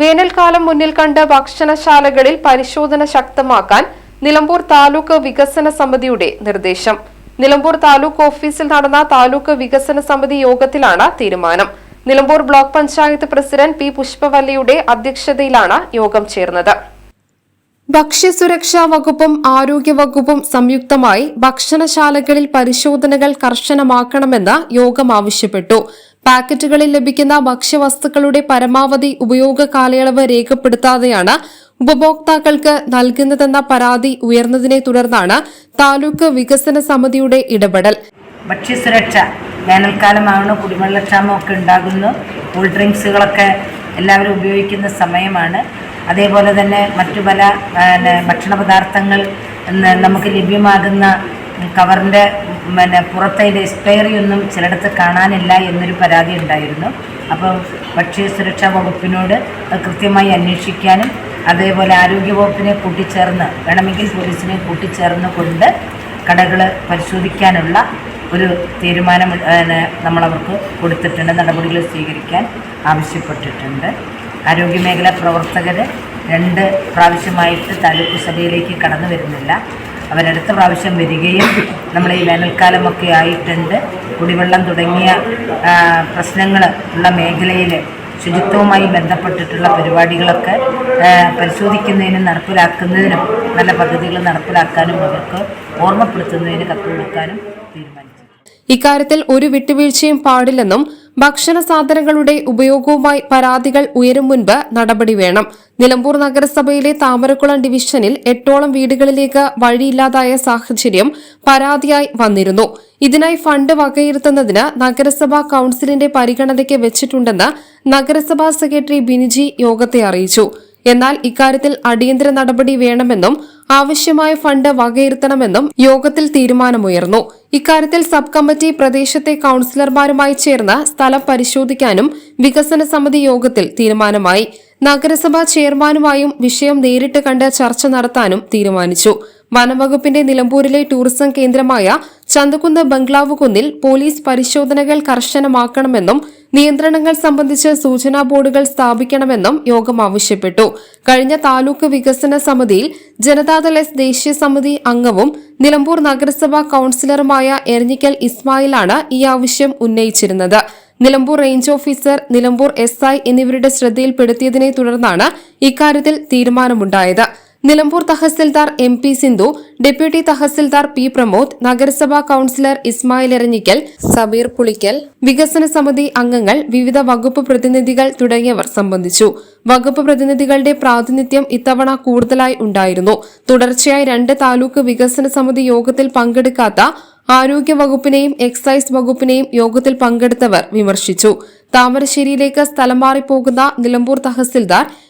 വേനൽക്കാലം മുന്നിൽ കണ്ട് ഭക്ഷണശാലകളിൽ പരിശോധന ശക്തമാക്കാൻ നിലമ്പൂർ താലൂക്ക് വികസന സമിതിയുടെ നിർദ്ദേശം. നിലമ്പൂർ താലൂക്ക് ഓഫീസിൽ നടന്ന താലൂക്ക് വികസന സമിതി യോഗത്തിലാണ് തീരുമാനം. Nilambur block panchayat president P പുഷ്പവല്ലിയുടെ അധ്യക്ഷതയിലാണ് യോഗം ചേർന്നത്. ഭക്ഷ്യസുരക്ഷാ വകുപ്പും ആരോഗ്യ വകുപ്പും സംയുക്തമായി ഭക്ഷണശാലകളിൽ പരിശോധനകൾ കർശനമാക്കണമെന്ന് യോഗം ആവശ്യപ്പെട്ടു. പാക്കറ്റുകളിൽ ലഭിക്കുന്ന ഭക്ഷ്യവസ്തുക്കളുടെ പരമാവധി ഉപയോഗ കാലയളവ് രേഖപ്പെടുത്താതെയാണ് ഉപഭോക്താക്കൾക്ക് നൽകുന്നതെന്ന പരാതി ഉയർന്നതിനെ തുടർന്നാണ് താലൂക്ക് വികസന സമിതിയുടെ ഇടപെടൽ. ഭക്ഷ്യസുരക്ഷ വേനൽക്കാലമാവണ കുടിവെള്ളക്ഷാമമൊക്കെ ഉണ്ടാകുന്നു. കൂൾ ഡ്രിങ്ക്സുകളൊക്കെ എല്ലാവരും ഉപയോഗിക്കുന്ന സമയമാണ്. അതേപോലെ തന്നെ മറ്റു പല ഭക്ഷണ പദാർത്ഥങ്ങൾ നമുക്ക് ലഭ്യമാകുന്ന കവറിന്റെ പിന്നെ പുറത്തതിന്റെ എക്സ്പയറി ഒന്നും ചിലയിടത്ത് കാണാനില്ല എന്നൊരു പരാതി ഉണ്ടായിരുന്നു. അപ്പോൾ ഭക്ഷ്യസുരക്ഷാ വകുപ്പിനോട് അത് കൃത്യമായി അന്വേഷിക്കാനും അതേപോലെ ആരോഗ്യ വകുപ്പിനെ കൂട്ടിച്ചേർന്ന് വേണമെങ്കിൽ പോലീസിനെ കൂട്ടിച്ചേർന്ന് കൊണ്ട് കടകൾ പരിശോധിക്കാനുള്ള ഒരു തീരുമാനം നമ്മൾ അവർക്ക് കൊടുത്തിട്ടുണ്ട് നടപടികൾ സ്വീകരിക്കാൻ ആവശ്യപ്പെട്ടിട്ടുണ്ട്. ആരോഗ്യമേഖല പ്രവർത്തകർ രണ്ട് പ്രാവശ്യമായിട്ട് താലൂക്ക് സഭയിലേക്ക് കടന്നു വരുന്നില്ല. അവരടുത്ത പ്രാവശ്യം വരികയും നമ്മൾ ഈ വേനൽക്കാലമൊക്കെ ആയിട്ടുണ്ട്. കുടിവെള്ളം തുടങ്ങിയ പ്രശ്നങ്ങൾ ഉള്ള മേഖലയിൽ ശുചിത്വവുമായി ബന്ധപ്പെട്ടിട്ടുള്ള പരിപാടികളൊക്കെ പരിശോധിക്കുന്നതിനും നടപ്പിലാക്കുന്നതിനും നല്ല പദ്ധതികൾ നടപ്പിലാക്കാനും അവർക്ക് ഓർമ്മപ്പെടുത്തുന്നതിന് കത്ത് കൊടുക്കാനും തീരുമാനിച്ചു. ഇക്കാര്യത്തിൽ ഒരു വിട്ടുവീഴ്ചയും പാടില്ലെന്നും ഭക്ഷണ സാധനങ്ങളുടെ ഉപയോഗവുമായി പരാതികൾ ഉയരും മുൻപ് നടപടി വേണം. നിലമ്പൂർ നഗരസഭയിലെ താമരക്കുളം ഡിവിഷനിൽ എട്ടോളം വീടുകളിലേക്ക് വഴിയില്ലാതായ സാഹചര്യം പരാതിയായി വന്നിരുന്നു. ഇതിനായി ഫണ്ട് വകയിരുത്തുന്നതിന് നഗരസഭാ കൌൺസിലിന്റെ പരിഗണനയ്ക്ക് വെച്ചിട്ടുണ്ടെന്ന് നഗരസഭാ സെക്രട്ടറി ബിനിജി യോഗത്തെ അറിയിച്ചു. എന്നാൽ ഇക്കാര്യത്തിൽ അടിയന്തര നടപടി വേണമെന്നും ആവശ്യമായ ഫണ്ട് വകയിരുത്തണമെന്നും യോഗത്തിൽ തീരുമാനമുയർന്നു. ഇക്കാര്യത്തിൽ സബ് കമ്മിറ്റി പ്രദേശത്തെ കൌൺസിലർമാരുമായി ചേർന്ന് സ്ഥലം പരിശോധിക്കാനും വികസന സമിതി യോഗത്തിൽ തീരുമാനമായി. നഗരസഭാ ചെയർമാനുമായും വിഷയം നേരിട്ട് കണ്ട് ചർച്ച നടത്താനും തീരുമാനിച്ചു. വനംവകുപ്പിന്റെ നിലമ്പൂരിലെ ടൂറിസം കേന്ദ്രമായ ചന്തക്കുന്ന് ബംഗ്ലാവ് കുന്നിൽ പോലീസ് പരിശോധനകൾ കർശനമാക്കണമെന്നും നിയന്ത്രണങ്ങൾ സംബന്ധിച്ച് സൂചനാ ബോർഡുകൾ സ്ഥാപിക്കണമെന്നും യോഗം ആവശ്യപ്പെട്ടു. കഴിഞ്ഞ താലൂക്ക് വികസന സമിതിയിൽ ജനതാദൾ എസ് ദേശീയ സമിതി അംഗവും നിലമ്പൂർ നഗരസഭാ കൌൺസിലറുമായ എരഞ്ഞിക്കൽ ഇസ്മായിലാണ് ഈ ആവശ്യം ഉന്നയിച്ചിരുന്നത്. Nilambur range officer Nilambur S I എന്നിവരുടെ ശ്രദ്ധയിൽപ്പെടുത്തിയതിനെ തുടർന്നാണ് ഇക്കാര്യത്തിൽ തീരുമാനമുണ്ടായത്. Nilambur tahsildar M P Sindhu deputy tahsildar P Pramod നഗരസഭാ കൌൺസിലർ ഇസ്മായിൽ എരഞ്ഞിക്കൽ സബീർ പുളിക്കൽ വികസന സമിതി അംഗങ്ങൾ വിവിധ വകുപ്പ് പ്രതിനിധികൾ തുടങ്ങിയവർ സംബന്ധിച്ചു. വകുപ്പ് പ്രതിനിധികളുടെ പ്രാതിനിധ്യം ഇത്തവണ കൂടുതലായി ഉണ്ടായിരുന്നു. തുടർച്ചയായി രണ്ട് താലൂക്ക് വികസന സമിതി യോഗത്തിൽ പങ്കെടുക്കാത്ത ആരോഗ്യ വകുപ്പിനെയും എക്സൈസ് വകുപ്പിനെയും യോഗത്തിൽ പങ്കെടുത്തവർ വിമർശിച്ചു. താമരശ്ശേരിയിലേക്ക് സ്ഥലം മാറിപ്പോകുന്ന നിലമ്പൂർ തഹസിൽദാർ